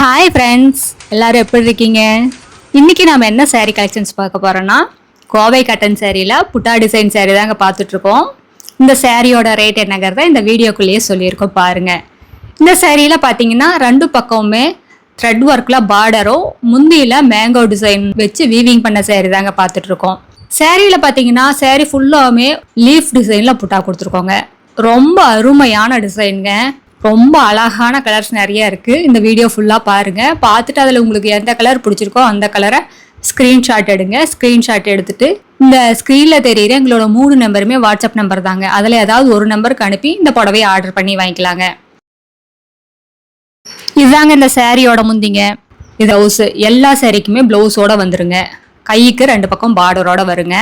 Hi friends எல்லோரும் எப்படி இருக்கீங்க? இன்னைக்கு நம்ம என்ன சேரீ கலெக்ஷன்ஸ் பார்க்க போகிறோன்னா கோவை கட்டன் சேரீல புட்டா டிசைன் சேரீ தாங்க பார்த்துட்ருக்கோம். இந்த சேரீயோட ரேட் என்னங்கிறத இந்த வீடியோக்குள்ளேயே சொல்லியிருக்கோம் பாருங்கள் இந்த சேரீல பார்த்தீங்கன்னா ரெண்டு பக்கமுமே த்ரெட் ஒர்க்கில் பார்டரும் முந்தியில் மேங்கோ டிசைன் வச்சு வீவிங் பண்ண சேரீ தாங்க பார்த்துட்ருக்கோம். சேரீயில் சேரீல பார்த்தீங்கன்னா சேரீ ஃபுல்லாகவுமே லீஃப் டிசைனில் புட்டா கொடுத்துருக்கோங்க. ரொம்ப அருமையான டிசைனுங்க ரொம்ப அழகான கலர்ஸ் நிறைய இருக்குது இந்த வீடியோ ஃபுல்லாக பாருங்கள் பார்த்துட்டு அதில் உங்களுக்கு எந்த கலர் பிடிச்சிருக்கோ அந்த கலரை ஸ்க்ரீன்ஷாட் எடுங்க. ஸ்க்ரீன்ஷாட் எடுத்துட்டு இந்த ஸ்க்ரீனில் தெரியுற எங்களோட மூணு நம்பருமே வாட்ஸ்அப் நம்பர் தாங்க. அதில் ஏதாவது ஒரு நம்பருக்கு அனுப்பி இந்த புடவையை ஆர்டர் பண்ணி வாங்கிக்கலாங்க. இதுதாங்க இந்த சேரீயோட முந்திங்க. இது ப்ளவுஸ் எல்லா சேரீக்குமே ப்ளவுஸோட வந்துருங்க. கைக்கு ரெண்டு பக்கம் பார்டரோட வருங்க.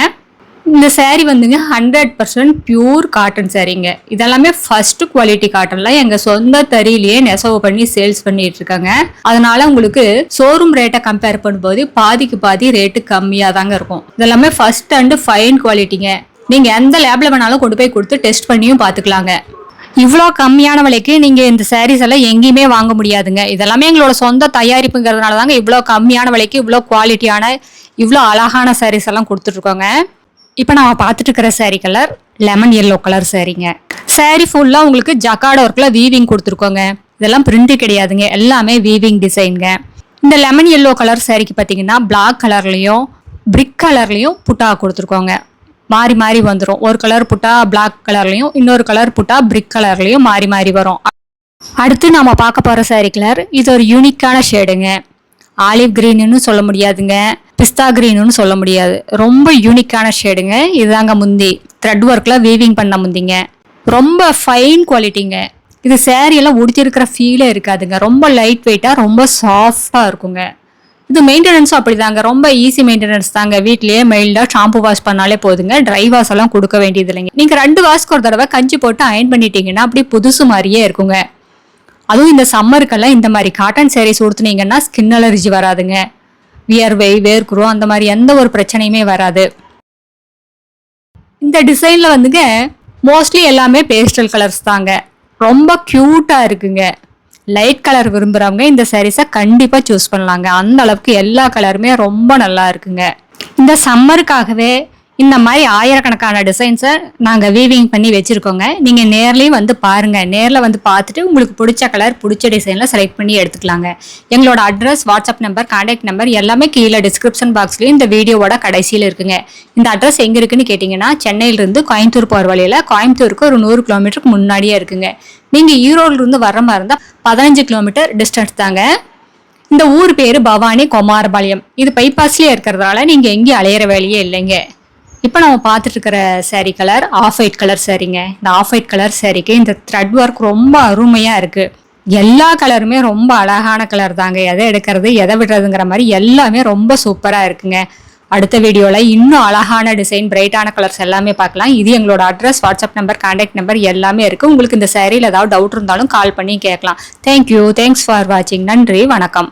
இந்த சேரீ வந்துங்க ஹண்ட்ரட் பர்சன்ட் பியூர் காட்டன் சேரீங்க இதெல்லாமே ஃபர்ஸ்ட் குவாலிட்டி காட்டன்லாம் எங்க சொந்த தறியிலேயே நெசவு பண்ணி சேல்ஸ் பண்ணிட்டு இருக்காங்க. அதனால உங்களுக்கு ஷோரூம் ரேட்டை கம்பேர் பண்ணும்போது பாதிக்கு பாதி ரேட்டு கம்மியாக தாங்க இருக்கும். இதெல்லாமே ஃபர்ஸ்ட் அண்ட் ஃபைன் குவாலிட்டிங்க நீங்க எந்த லேப்ல வேணாலும் கொண்டு போய் கொடுத்து டெஸ்ட் பண்ணியும் பார்த்துக்கலாங்க இவ்வளோ கம்மியான விலைக்கு நீங்கள் இந்த சாரீஸ் எல்லாம் எங்கேயுமே வாங்க முடியாதுங்க. இதெல்லாமே எங்களோட சொந்த தயாரிப்புங்கிறதுனால தாங்க இவ்வளோ கம்மியான விலைக்கு இவ்வளோ குவாலிட்டியான இவ்வளோ அழகான சாரீஸ் எல்லாம் கொடுத்துட்ருக்கோங்க இப்போ நம்ம பார்த்துட்டு இருக்கிற saree colour lemon yellow colour சாரீங்க saree ஃபுல்லாக உங்களுக்கு ஜக்காட் ஒர்க்கில் வீவிங் கொடுத்துருக்கோங்க. இதெல்லாம் பிரிண்ட்டு கிடையாதுங்க. எல்லாமே வீவிங் டிசைனுங்க இந்த லெமன் எல்லோ கலர் சாரிக்கு பார்த்தீங்கன்னா பிளாக் கலர்லேயும் பிரிக் கலர்லேயும் புட்டா கொடுத்துருக்கோங்க. மாறி மாறி வந்துடும் ஒரு கலர் புட்டா பிளாக் கலர்லையும் இன்னொரு கலர் புட்டா பிரிக் கலர்லையும் மாறி மாறி வரும். அடுத்து நாம பார்க்க போற saree கலர் இது ஒரு யூனிக்கான ஷேடுங்க ஆலிவ் கிரீன்னு சொல்ல முடியாதுங்க பிஸ்தா கிரீன்னு சொல்ல முடியாது. ரொம்ப யூனிக்கான ஷேடுங்க இதுதாங்க முந்தி. த்ரெட் ஒர்க்கில் வீவிங் பண்ண முந்திங்க. ரொம்ப ஃபைன் குவாலிட்டிங்க இது சேரீயெல்லாம் உடிச்சிருக்கிற உடுத்திருக்கிற ஃபீலே இருக்காதுங்க. ரொம்ப லைட் வெயிட்டாக ரொம்ப சாஃப்டாக இருக்குங்க. இது மெயின்டெனன்ஸும் அப்படிதாங்க. ரொம்ப ஈஸி மெயின்டெனன்ஸ் தாங்க. வீட்லேயே மெயில்டாக ஷாம்பு வாஷ் பண்ணாலே போதுங்க. ட்ரை வாஷ் எல்லாம் கொடுக்க வேண்டியது இல்லைங்க நீங்கள் ரெண்டு வாஷ்க்கு ஒரு தடவை கஞ்சி போட்டு அயன் பண்ணிட்டீங்கன்னா அப்படியே புதுசு மாதிரியே இருக்குங்க. அதுவும் இந்த சம்மருக்கெல்லாம் இந்த மாதிரி காட்டன் சேரீஸ் உடுத்துனீங்கன்னா ஸ்கின் அலர்ஜி வராதுங்க. வியர்வை வேர்க்குறோம் அந்த மாதிரி எந்த ஒரு பிரச்சனையுமே வராது. இந்த டிசைனில் வந்துங்க மோஸ்ட்லி எல்லாமே பேஸ்டல் கலர்ஸ் தாங்க. ரொம்ப க்யூட்டாக இருக்குங்க. லைட் கலர் விரும்புகிறவங்க இந்த சாரீஸை கண்டிப்பாக சூஸ் பண்ணலாங்க. அந்த அளவுக்கு எல்லா கலருமே ரொம்ப நல்லா இருக்குங்க. இந்த சம்மருக்காகவே இந்த மாதிரி ஆயிரக்கணக்கான டிசைன்ஸை நாங்கள் வீவிங் பண்ணி வச்சுருக்கோங்க. நீங்கள் நேர்லேயும் வந்து பாருங்கள் நேரில் வந்து பார்த்துட்டு உங்களுக்கு பிடிச்ச கலர் பிடிச்ச டிசைனில் செலக்ட் பண்ணி எடுத்துக்கலாங்க. எங்களோட address WhatsApp number contact number எல்லாமே கீழே டிஸ்கிரிப்ஷன் பாக்ஸ்லேயும் இந்த வீடியோவோட கடைசியில் இருக்குங்க. இந்த அட்ரஸ் எங்கே இருக்குன்னு கேட்டிங்கன்னா சென்னையிலிருந்து கோயம்புத்தூர் போகிற வழியில் கோயம்புத்தூருக்கு ஒரு நூறு கிலோமீட்டருக்கு முன்னாடியே இருக்குங்க. நீங்கள் ஈரோடுலேருந்து வர மாதிரி இருந்தால் பதினஞ்சு கிலோமீட்டர் டிஸ்டன்ஸ் தாங்க. இந்த ஊர் பேர் பவானி குமாரபாளையம். இது பைபாஸ்லேயே இருக்கிறதால நீங்கள் எங்கேயும் அலையிற வேலையே இல்லைங்க. இப்போ நம்ம பார்த்துட்டு இருக்கிற saree colour off white colour சாரீங்க இந்த ஆஃப் ஒயிட் கலர் சாரீக்கு இந்த த்ரெட் ஒர்க் ரொம்ப அருமையாக இருக்குது எல்லா கலருமே ரொம்ப அழகான கலர் தாங்க. எதை எடுக்கிறது எதை விடுறதுங்கிற மாதிரி எல்லாமே ரொம்ப சூப்பராக இருக்குங்க. அடுத்த வீடியோவில் இன்னும் அழகான டிசைன் பிரைட்டான கலர்ஸ் எல்லாமே பார்க்கலாம் இது எங்களோட address WhatsApp number contact number எல்லாமே இருக்குது உங்களுக்கு இந்த சேரீயில் ஏதாவது டவுட் இருந்தாலும் கால் பண்ணி கேட்கலாம். தேங்க்யூ தேங்க்ஸ் ஃபார் வாட்சிங் நன்றி. வணக்கம்.